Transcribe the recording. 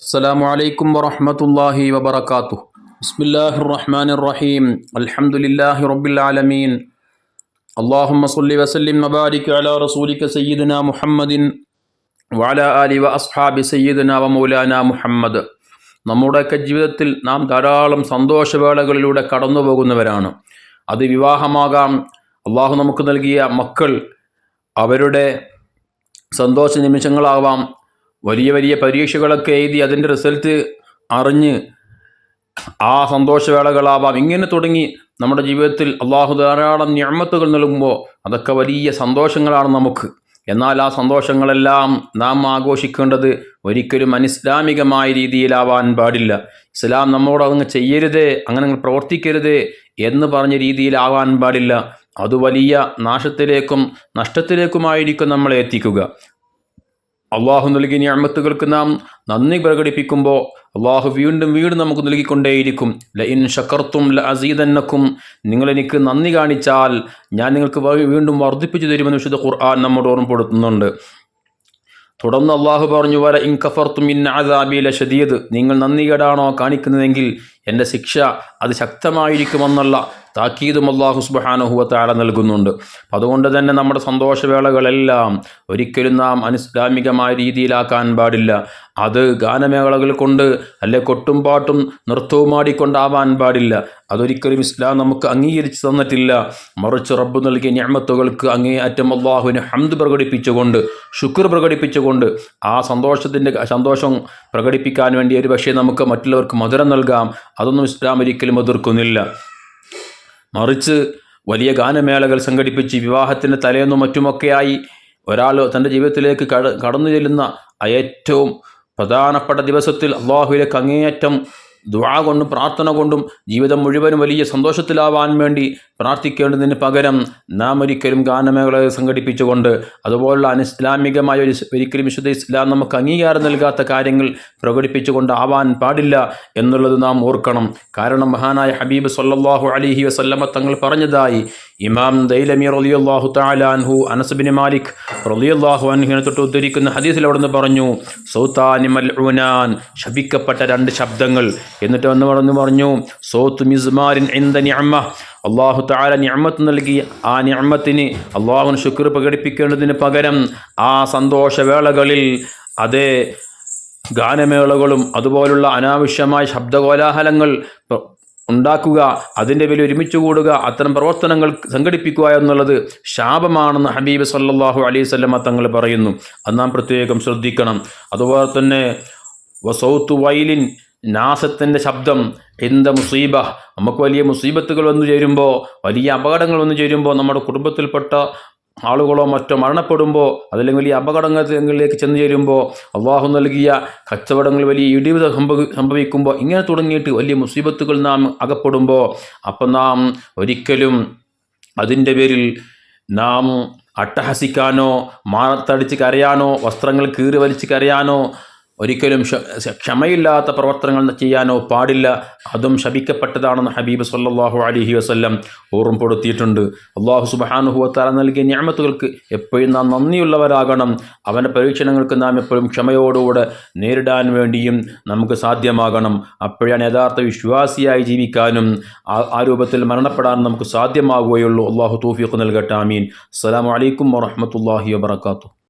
السلام عليكم ورحمة الله وبركاته بسم الله الرحمن الرحيم الحمد لله رب العالمين اللهم صل وسلم وبارك على رسولك سيدنا محمد وعلى آله وأصحاب سيدنا ومولانا മുഹമ്മദ് നമ്മുടെയൊക്കെ ജീവിതത്തിൽ നാം ധാരാളം സന്തോഷവേളകളിലൂടെ കടന്നു പോകുന്നവരാണ് അത് വിവാഹമാകാം അള്ളാഹു നമുക്ക് നൽകിയ മക്കൾ അവരുടെ സന്തോഷ നിമിഷങ്ങളാവാം വലിയ വലിയ പരീക്ഷകളൊക്കെ എഴുതി അതിന്റെ റിസൾട്ട് അറിഞ്ഞ് ആ സന്തോഷവേളകളാവാം. ഇങ്ങനെ തുടങ്ങി നമ്മുടെ ജീവിതത്തിൽ അള്ളാഹു ധാരാളം ഞാമത്തുകൾ നൽകുമ്പോൾ അതൊക്കെ വലിയ സന്തോഷങ്ങളാണ് നമുക്ക്. എന്നാൽ ആ സന്തോഷങ്ങളെല്ലാം നാം ആഘോഷിക്കേണ്ടത് ഒരിക്കലും അനിസ്ലാമികമായ രീതിയിലാവാൻ പാടില്ല. ഇസ്ലാം നമ്മോട് അതങ്ങ് ചെയ്യരുതേ അങ്ങനെ അങ്ങ് പ്രവർത്തിക്കരുതേ എന്ന് പറഞ്ഞ രീതിയിലാവാൻ പാടില്ല. അത് വലിയ നാശത്തിലേക്കും നഷ്ടത്തിലേക്കുമായിരിക്കും നമ്മളെ എത്തിക്കുക. അള്ളാഹു നൽകിയ ഞാമത്തുകൾക്ക് നാം നന്ദി പ്രകടിപ്പിക്കുമ്പോൾ അള്ളാഹു വീണ്ടും വീണ്ടും നമുക്ക് നൽകിക്കൊണ്ടേയിരിക്കും. ല ഇൻ ഷക്കർത്തും ല അസീദന്നക്കും നിങ്ങളെനിക്ക് നന്ദി കാണിച്ചാൽ ഞാൻ നിങ്ങൾക്ക് വീണ്ടും വർദ്ധിപ്പിച്ചു തരുമെന്ന് വിശുദ്ധ ഖുർആൻ നമ്മോട് ഓർമ്മപ്പെടുത്തുന്നുണ്ട്. തുടർന്ന് അള്ളാഹു പറഞ്ഞു വര ഇൻ കഫർത്തും ഇൻ ആദാബിയിലെ ഷദീദ് നിങ്ങൾ നന്ദികേടാണോ കാണിക്കുന്നതെങ്കിൽ എന്റെ ശിക്ഷ അത് ശക്തമായിരിക്കുമെന്നുള്ള താക്കീതും അള്ളാഹു സുബാനുഹുവത്താല നൽകുന്നുണ്ട്. അതുകൊണ്ട് തന്നെ നമ്മുടെ സന്തോഷവേളകളെല്ലാം ഒരിക്കലും നാം അനുസ്ലാമികമായ രീതിയിലാക്കാൻ പാടില്ല. അത് ഗാനമേളകൾ കൊണ്ട് അല്ലെ കൊട്ടും പാട്ടും നൃത്തവുമാടിക്കൊണ്ടാവാൻ പാടില്ല. അതൊരിക്കലും ഇസ്ലാം നമുക്ക് അംഗീകരിച്ച് തന്നിട്ടില്ല. മറിച്ച് റബ്ബ് നൽകിയ ഞാമത്തുകൾക്ക് അങ്ങേയറ്റം അള്ളാഹുവിന് ഹംദ് പ്രകടിപ്പിച്ചുകൊണ്ട് ശുക്ർ പ്രകടിപ്പിച്ചുകൊണ്ട് ആ സന്തോഷത്തിന്റെ സന്തോഷം പ്രകടിപ്പിക്കാൻ വേണ്ടി ഒരു പക്ഷേ നമുക്ക് മറ്റുള്ളവർക്ക് മധുരം നൽകാം. അതൊന്നും ഇസ്ലാം ഒരിക്കലും എതിർക്കുന്നില്ല. മറിച്ച് വലിയ ഗാനമേളകൾ സംഘടിപ്പിച്ച് വിവാഹത്തിന്റെ തലേന്നും മറ്റുമൊക്കെയായി ഒരാൾ തന്റെ ജീവിതത്തിലേക്ക് കട കടന്നു ചെല്ലുന്ന ഏറ്റവും പ്രധാനപ്പെട്ട ദിവസത്തിൽ അള്ളാഹുവിലേക്ക് അങ്ങേയറ്റം ദുആ കൊണ്ടും പ്രാർത്ഥന കൊണ്ടും ജീവിതം മുഴുവനും വലിയ സന്തോഷത്തിലാവാൻ വേണ്ടി പ്രാർത്ഥിക്കേണ്ടതിന് പകരം നാം ഒരിക്കലും ഗാനമേള സംഘടിപ്പിച്ചുകൊണ്ട് അതുപോലുള്ള അനിസ്ലാമികമായ ഒരു ഒരിക്കലും വിശുദ്ധ ഇസ്ലാം നമുക്ക് അംഗീകാരം നൽകാത്ത കാര്യങ്ങൾ പ്രകടിപ്പിച്ചുകൊണ്ട് ആവാൻ പാടില്ല എന്നുള്ളത് നാം ഓർക്കണം. കാരണം മഹാനായ ഹബീബ് സല്ലാഹു അലിഹി വസല്ലമ തങ്ങൾ പറഞ്ഞതായി ഇമാം ദൈലമി റലിയല്ലാഹു താലാൻഹു അനസബിൻ മാലിക് റലിയല്ലാഹു അൻഹിനെ തൊട്ട് ഉദ്ധരിക്കുന്ന ഹദീസിൽ അവിടെ നിന്ന് പറഞ്ഞു ഉനാൻ ശപിക്കപ്പെട്ട രണ്ട് ശബ്ദങ്ങൾ. എന്നിട്ട് വന്ന് പറഞ്ഞു പറഞ്ഞു സോത്ത് മിസ്മാരിൻ എന്തനി നിഅമ്മ അള്ളാഹു താല ഞമ്മത്ത് നൽകി. ആ ഞമ്മത്തിന് അള്ളാഹുവിന് ശുക്ർ പ്രകടിപ്പിക്കേണ്ടതിന് പകരം ആ സന്തോഷവേളകളിൽ അതേ ഗാനമേളകളും അതുപോലുള്ള അനാവശ്യമായ ശബ്ദകോലാഹലങ്ങൾ ഉണ്ടാക്കുക അതിന്റെ പേരിൽ ഒരുമിച്ച് കൂടുക അത്തരം പ്രവർത്തനങ്ങൾ സംഘടിപ്പിക്കുക എന്നുള്ളത് ശാപമാണെന്ന് ഹബീബ് സല്ലാഹു അലൈഹി സ്വല്ലമ്മ തങ്ങൾ പറയുന്നു. അത് നാം പ്രത്യേകം ശ്രദ്ധിക്കണം. അതുപോലെ തന്നെ വസൗത്ത് വൈലിൻ നാസത്തിന്റെ ശബ്ദം എന്ത മുസീബ? നമുക്ക് വലിയ മുസീബത്തുകൾ വന്നു ചേരുമ്പോൾ വലിയ അപകടങ്ങൾ വന്നു ചേരുമ്പോൾ നമ്മുടെ കുടുംബത്തിൽപ്പെട്ട ആളുകളോ മറ്റോ മരണപ്പെടുമ്പോൾ അതല്ലെങ്കിൽ വലിയ അപകടങ്ങളിലേക്ക് ചെന്ന് ചേരുമ്പോൾ അള്ളാഹു നൽകിയ കച്ചവടങ്ങൾ വലിയ ഇടിവ് സംഭവി സംഭവിക്കുമ്പോൾ ഇങ്ങനെ തുടങ്ങിയിട്ട് വലിയ മുസീബത്തുകൾ നാം അകപ്പെടുമ്പോൾ അപ്പം നാം ഒരിക്കലും അതിന്റെ പേരിൽ നാം അട്ടഹസിക്കാനോ മാറത്തടിച്ച് കരയാനോ വസ്ത്രങ്ങൾ കീറി വലിച്ച് കരയാനോ ഒരിക്കലും ക്ഷമയില്ലാത്ത പ്രവർത്തനങ്ങൾ ചെയ്യാനോ പാടില്ല. അതും ശപിക്കപ്പെട്ടതാണെന്ന് ഹബീബ് സല്ലാഹു അലഹി വസ്ല്ലം ഓർമ്മപ്പെടുത്തിയിട്ടുണ്ട്. അള്ളാഹു സുബാനുഹുവത്താല നൽകിയ ഞാമത്തുകൾക്ക് എപ്പോഴും നാം നന്ദിയുള്ളവരാകണം. അവന്റെ പരീക്ഷണങ്ങൾക്ക് നാം എപ്പോഴും ക്ഷമയോടുകൂടെ നേരിടാൻ വേണ്ടിയും നമുക്ക് സാധ്യമാകണം. അപ്പോഴാണ് യഥാർത്ഥ വിശ്വാസിയായി ജീവിക്കാനും ആ രൂപത്തിൽ മരണപ്പെടാനും നമുക്ക് സാധ്യമാകുകയുള്ളൂ അള്ളാഹു തൂഫിയൊക്കെ നൽകട്ടെ. ആമീൻ. അസ്സാം വലൈക്കും വാഹമത്തല്ലാഹി വാത്തു